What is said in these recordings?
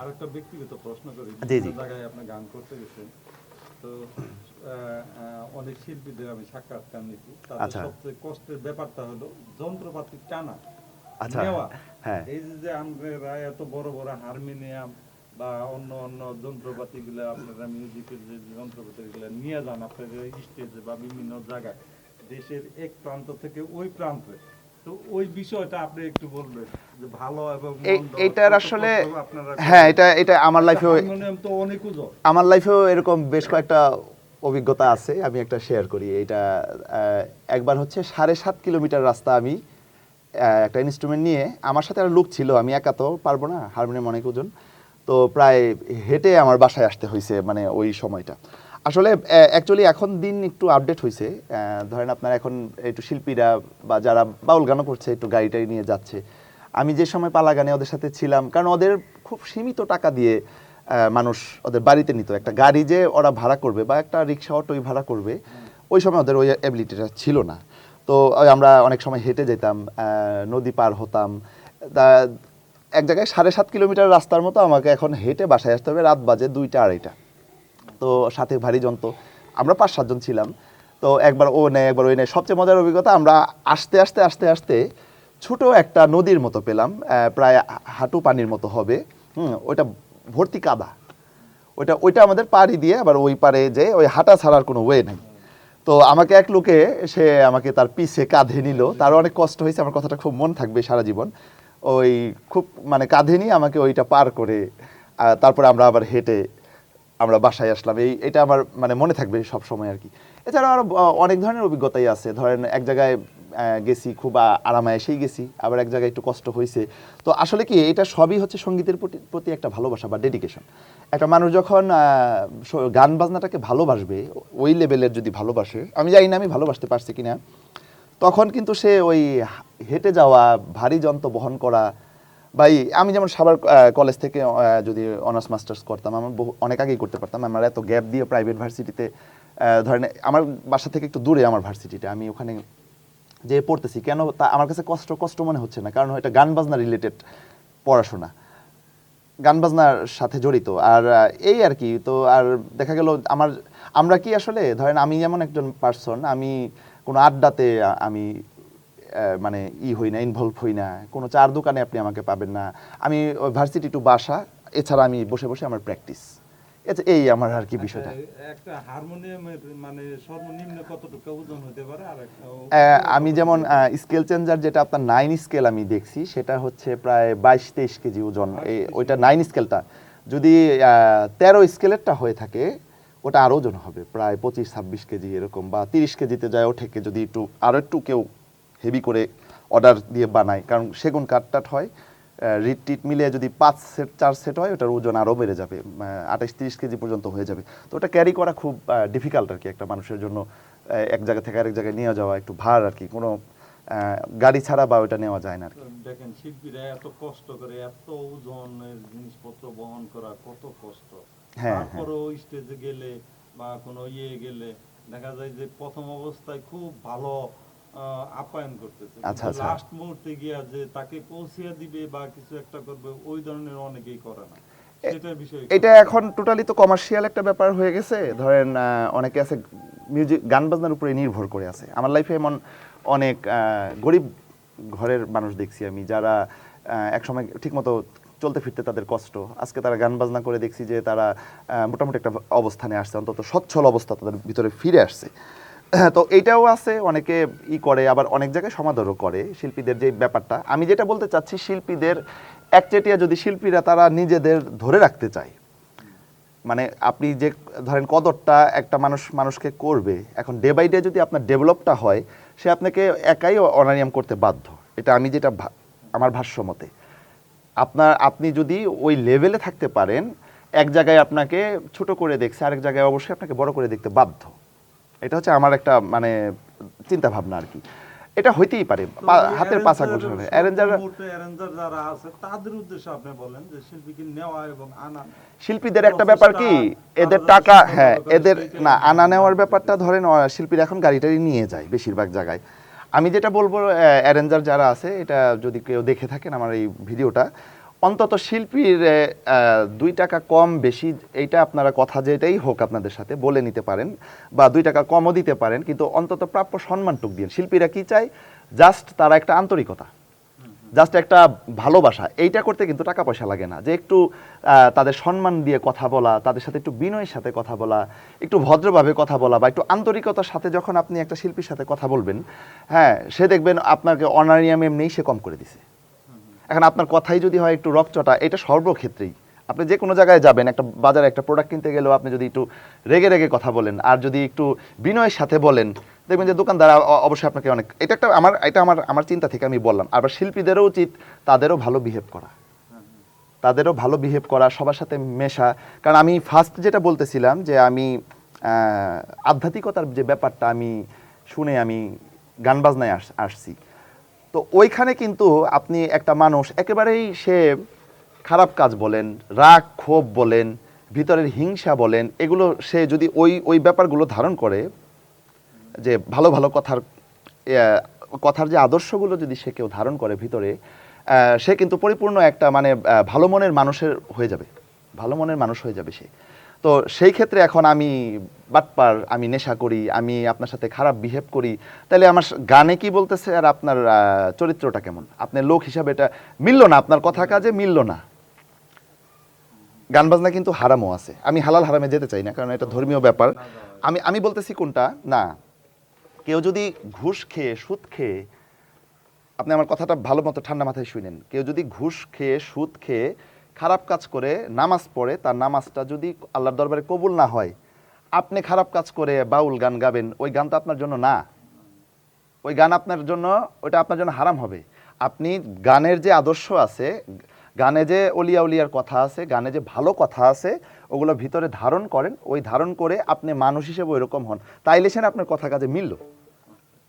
আরেকটা ব্যক্তিগত প্রশ্ন করি জি, জি। জায়গায় আপনি গান করতে গেছেন তো অনেক শিল্পীদের আমি সাক্ষাৎকার নিচ্ছি তাদের আচ্ছা। সবচেয়ে কষ্টের ব্যাপারটা হলো যন্ত্রপাতি টানা আচ্ছা, হ্যাঁ। এই যে আমরা এত বড় বড় হারমোনিয়াম বা অন্য অন্য যন্ত্রপাতি গুলো আপনারা মিউজিকের যে যন্ত্রপাতি গুলো নিয়ে যান আপনাদের স্টেজে বা বিভিন্ন জায়গায় দেশের এক প্রান্ত থেকে ওই প্রান্তে তো ওই বিষয়টা আপনি একটু বলবেন যে ভালো এবং এই- মন্দ, এইটার কত আসলে হ্যাঁ এটা এটা আমার লাইফেও তো অনেক আমার লাইফেও এরকম বেশ কয়েকটা অভিজ্ঞতা আছে আমি একটা শেয়ার করি। এটা একবার হচ্ছে সাড়ে সাত কিলোমিটার রাস্তা আমি একটা ইনস্ট্রুমেন্ট নিয়ে আমার সাথে একটা লোক ছিল আমি একা তো পারব না হারমোনিয়াম অনেক ওজন। তো প্রায় হেঁটে আমার বাসায় আসতে হয়েছে মানে ওই সময়টা। আসলে অ্যাকচুয়ালি এখন দিন একটু আপডেট হয়েছে ধরেন আপনার এখন একটু শিল্পীরা বা যারা বাউল গানও করছে, একটু গাড়িটাই নিয়ে যাচ্ছে। আমি যে সময় পালা গানে ওদের সাথে ছিলাম, কারণ ওদের খুব সীমিত টাকা দিয়ে মানুষ ওদের বাড়িতে নিত। একটা গাড়ি যে ওরা ভাড়া করবে বা একটা রিক্সা, অটোই ভাড়া করবে, ওই সময় ওদের ওই অ্যাবিলিটিটা ছিল না। তো আমরা অনেক সময় হেঁটে যেতাম নদী পার হতাম। এক জায়গায় সাড়ে সাত কিলোমিটার রাস্তার মতো আমাকে এখন হেঁটে বাসায় আসতে হবে, রাত বাজে দুইটা, আড়াইটা। তো সাথে ভারী যন্ত্র আমরা পাঁচ, সাতজন ছিলাম। তো একবার ও নেয়, একবার ওই নেয়। সবচেয়ে মজার অভিজ্ঞতা, আমরা আস্তে আস্তে আস্তে আস্তে ছোট একটা নদীর মতো পেলাম প্রায় হাঁটু পানির মতো হবে। হুম, ওইটা ভর্তি কাদা। ওইটা ওইটা আমাদের পাড়ি দিয়ে আবার ওই পারে যে ওই হাঁটা ছাড়ার কোনো ওয়ে নেই। তো আমাকে এক লোকে, সে আমাকে তার পিছে কাঁধে নিল। তার অনেক কষ্ট হয়েছে, আমার কথাটা খুব মন থাকবে সারা জীবন। ওই খুব মানে কাঁধে নিয়ে আমাকে ওইটা পার করে তারপরে আমরা আবার হেঁটে আমরা বাসায় আসলাম এই এটা আমার মানে মনে থাকবে সব সময় আর কি। এছাড়া আরও আহ, অনেক ধরনের অভিজ্ঞতাই আছে। ধরেন এক জায়গায় গেছি খুব আ- আরামে এসেই গেছি আবার এক জায়গায় একটু কষ্ট হয়েছে তো আসলে কি এটা সবই হচ্ছে সঙ্গীতের প্রতি- প্রতি একটা ভালোবাসা বা ডেডিকেশন একটা মানুষ যখন গান বাজনাটাকে ভালোবাসবে ওই লেভেলের যদি ভালোবাসে আমি জানি না আমি ভালোবাসতে পারছি কিনা তখন কিন্তু সে ওই হেঁটে যাওয়া ভারী যন্ত্র বহন করা এই আমি যেমন সাবার কলেজ থেকে যদি অনার্স মাস্টার্স করতাম আমার বহু, অনেক আগেই করতে পারতাম। আমার এত গ্যাপ দিয়ে প্রাইভেট ভার্সিটিতে ধরেন, আমার বাসা থেকে একটু দূরে আমার ভার্সিটিটা আমি ওখানে যে পড়তেছি, কেন তা আমার কাছে কষ্ট কষ্ট মনে হচ্ছে না। কারণ এটা গান বাজনা রিলেটেড পড়াশোনা। গান বাজনার সাথে জড়িত। আর এই আর কি, তো আর দেখা গেল আমার, আমরা কি আসলে, ধরেন আমি যেমন একজন পার্সন আমি কোনো আড্ডাতে আমি মানে ই হই না ইনভলভ হই না। কোনো চার দোকানে আপনি আমাকে পাবেন না। আমি ভার্সিটি টু বাসা এছাড়া আমি বসে বসে আমার প্র্যাকটিস এই আমার আর কি বিষয়টা। আচ্ছা, একটা হারমোনিয়ামের মানে সর্বনিম্ন কতটুকু ওজন হতে পারে? আর একটা আহ, আমি যেমন স্কেল চেঞ্জার যেটা আপনার নাইন স্কেল আমি দেখছি সেটা হচ্ছে প্রায় বাইশ তেইশ কেজি ওজন। ওইটা নাইন স্কেলটা যদি তেরো স্কেলেরটা হয়ে থাকে ওটা আরও ওজন হবে। প্রায় পঁচিশ ছাব্বিশ কেজি এরকম বা তিরিশ কেজিতে যায় ওঠে যদি একটু আরও একটু কেউ হেভি করে অর্ডার দিয়ে বানায়। কারণ সেগুন কাঠটাট হয় রিট টিট মিলিয়ে যদি পাঁচ সেট চার সেট হয় ওটার ওজন আরও বেড়ে যাবে আঠাশ তিরিশ কেজি পর্যন্ত হয়ে যাবে। তো ওটা ক্যারি করা খুব ডিফিকাল্ট আর কি একটা মানুষের জন্য এক জায়গা থেকে আরেক জায়গায় নিয়ে যাওয়া একটু ভার আর কি। কোনো গাড়ি ছাড়া বা ওটা নেওয়া যায় না আর কি। দেখেন শিল্পীরা এত কষ্ট করে এত ওজনের জিনিসপত্র বহন করা কত কষ্ট। হ্যাঁ, তারপরেও স্টেজে গেলে বা কোনো ইয়ে গেলে দেখা যায় যে প্রথম অবস্থায় খুব ভালো আপ্যায়ন করতেছে। আচ্ছা, আচ্ছা। লাস্ট মুহূর্তে গিয়া যে তাকে পৌঁছিয়ে দিবে বা কিছু একটা করবে ওই ধরনের অনেকেই করে না। এটা এখন টোটালি তো কমার্শিয়াল একটা ব্যাপার হয়ে গেছে। ধরেন অনেকে আছে মিউজিক গান বাজনার উপরে নির্ভর করে আছে। আমার লাইফে এমন অনেক গরিব ঘরের মানুষ দেখছি আমি যারা একসময় ঠিকমতো চলতে ফিরতে তাদের কষ্ট। আজকে তারা গান বাজনা করে দেখছি যে তারা মোটামুটি একটা অবস্থানে আসছে অন্তত সচ্ছল অবস্থা তাদের ভিতরে ফিরে আসছে। তো এইটাও আছে, অনেকে ই করে, আবার অনেক জায়গায় সমাদরও করে শিল্পীদের যে ব্যাপারটা। আমি যেটা বলতে চাচ্ছি, শিল্পীদের একচেটিয়া যদি শিল্পীরা তারা নিজেদের ধরে রাখতে চায় মানে আপনি যে ধরেন কদরটা একটা মানুষ, মানুষকে করবে, এখন ডে বাই ডে যদি আপনার ডেভেলপটা হয়, সে আপনাকে একাই অনারিয়াম করতে বাধ্য। এটা আমি যেটা আমার ভাষ্য মতে। আপনার, আপনি যদি ওই লেভেলে থাকতে পারেন, এক জায়গায় আপনাকে ছোট করে দেখছে, আরেক জায়গায় অবশ্যই আপনাকে বড় করে দেখতে বাধ্য। এটা হচ্ছে আমার একটা মানে চিন্তা ভাবনা আর কি। এটা হইতেই পারে হাতের পাশা গোছানো সব অ্যারেঞ্জার যারা আছে তাদের উদ্দেশ্যে আপনি বলেন যে শিল্পীকে নেওয়া এবং আনা। শিল্পীদের একটা ব্যাপার কি এদের টাকা হ্যাঁ এদের না আনা নেওয়ার ব্যাপারটা ধরেন শিল্পীরা এখন গাড়ি টাড়ি নিয়ে যায় বেশিরভাগ জায়গায়। আমি যেটা বলব অ্যারেঞ্জার যারা আছে এটা যদি কেউ দেখে থাকেন আমার এই ভিডিওটা অন্তত শিল্পীর দুই টাকা কম বেশি, এইটা আপনারা কথা যেটাই হোক আপনাদের সাথে বলে নিতে পারেন বা দুই টাকা কমও দিতে পারেন, কিন্তু অন্তত প্রাপ্য সম্মানটুক দিন শিল্পীরা কি চায়? জাস্ট তারা একটা আন্তরিকতা, জাস্ট একটা ভালোবাসা, এইটা করতে কিন্তু টাকা পয়সা লাগে না। যে একটু তাদের সম্মান দিয়ে কথা বলা, তাদের সাথে একটু বিনয়ের সাথে কথা বলা, একটু ভদ্রভাবে কথা বলা বা একটু আন্তরিকতার সাথে যখন আপনি একটা শিল্পীর সাথে কথা বলবেন হ্যাঁ সে দেখবেন আপনাকে অনারিয়াম এমনিই সে কম করে দিছে। এখন আপনার কথাই যদি হয় একটু রকচটা, এটা সর্বক্ষেত্রেই। আপনি যে কোনো জায়গায় যাবেন, একটা বাজারে একটা প্রোডাক্ট কিনতে গেলেও আপনি যদি একটু রেগে রেগে কথা বলেন, আর যদি একটু বিনয়ের সাথে বলেন, দেখবেন যে দোকানদার অবশ্যই আপনাকে অনেক, এটা একটা আমার, এটা আমার আমার চিন্তা থেকে আমি বললাম। আবার শিল্পীদেরও উচিত তাদেরও ভালো বিহেভ করা। তাদেরও ভালো বিহেভ করা, সবার সাথে মেশা। কারণ আমি ফার্স্ট যেটা বলতেছিলাম যে আমি আধ্যাত্মিকতার যে ব্যাপারটা আমি শুনে আমি গান বাজনায় আস- আসছি। তো ওইখানে কিন্তু আপনি একটা মানুষ, একেবারেই সে খারাপ কাজ বলেন, রাগ, ক্ষোভ বলেন, ভিতরের হিংসা বলেন, এগুলো সে যদি ওই ওই ব্যাপারগুলো ধারণ করে, যে ভালো ভালো কথার কথার যে আদর্শগুলো যদি সে কেউ ধারণ করে ভিতরে সে কিন্তু পরিপূর্ণ একটা মানে ভালো মনের মানুষের হয়ে যাবে, ভালো মনের মানুষ হয়ে যাবে সে। তো সেই ক্ষেত্রে এখন আমি বাটপার আমি নেশা করি, আমি আপনার সাথে খারাপ বিহেভ করি তাহলে আমার গানে কি বলতেছে আর আপনার চরিত্রটা কেমন? আপনার লোক হিসাবে এটা মিললো না, আপনার কথা কাজে মিললো না। গান বাজনা কিন্তু হারামও আছে। আমি হালাল হারামে যেতে চাই না, কারণ এটা ধর্মীয় ব্যাপার। আমি আমি বলতেছি কোনটা? না, কেউ যদি ঘুষ খেয়ে, সুদ খেয়ে, আপনি আমার কথাটা ভালো মতো ঠান্ডা মাথায় শুনেন। কেউ যদি ঘুষ খেয়ে, সুদ খেয়ে, খারাপ কাজ করে, নামাজ পড়ে, তার নামাজটা যদি আল্লাহর দরবারে কবুল না হয় আপনি খারাপ কাজ করে বাউল গান গাবেন, ওই গান তো আপনার জন্য না। ওই গান আপনার জন্য, ওইটা আপনার জন্য হারাম হবে। আপনি গানের যে আদর্শ আছে, গানে যে অলিয়া উলিয়ার কথা আছে, গানে যে ভালো কথা আছে, ওগুলো ভিতরে ধারণ করেন, ওই ধারণ করে আপনি মানুষ হিসেবে ওইরকম হন। তাইলে সেন আপনার কথা কাজে মিলল।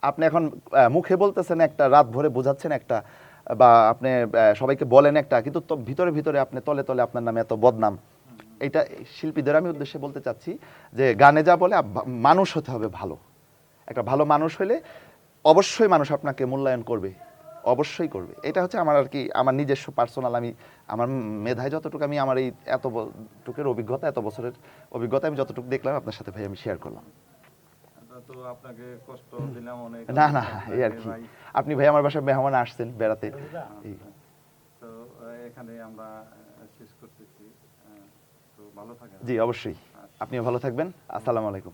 আপনি এখন মুখে বলতেছেন একটা, রাত ভরে বোঝাচ্ছেন একটা, বা আপনি সবাইকে বলেন একটা, কিন্তু ভিতরে ভিতরে আপনি তলে তলে আপনার নামে এত বদনাম। এটা শিল্পীদের আমি উদ্দেশ্যে বলতে চাচ্ছি যে গানে যা বলে মানুষ হতে হবে ভালো। একটা ভালো মানুষ হলে অবশ্যই মানুষ আপনাকে মূল্যায়ন করবে অবশ্যই করবে। এটা হচ্ছে আমার আর কি আমার নিজস্ব পার্সোনাল আমি আমার মেধায় যতটুকু আমি আমার এই এত টুকের অভিজ্ঞতা এত বছরের অভিজ্ঞতা আমি যতটুকু দেখলাম আপনার সাথে ভাই আমি শেয়ার করলাম। আপনাকে কষ্ট দিলাম অনেক। না না এই আর কি। আপনি ভাই আমার বাসায় মেহমান আসছেন বেড়াতে। তো এখানে আমরা শেষ করতেছি। জি অবশ্যই। আপনিও ভালো থাকবেন। আসসালামু আলাইকুম।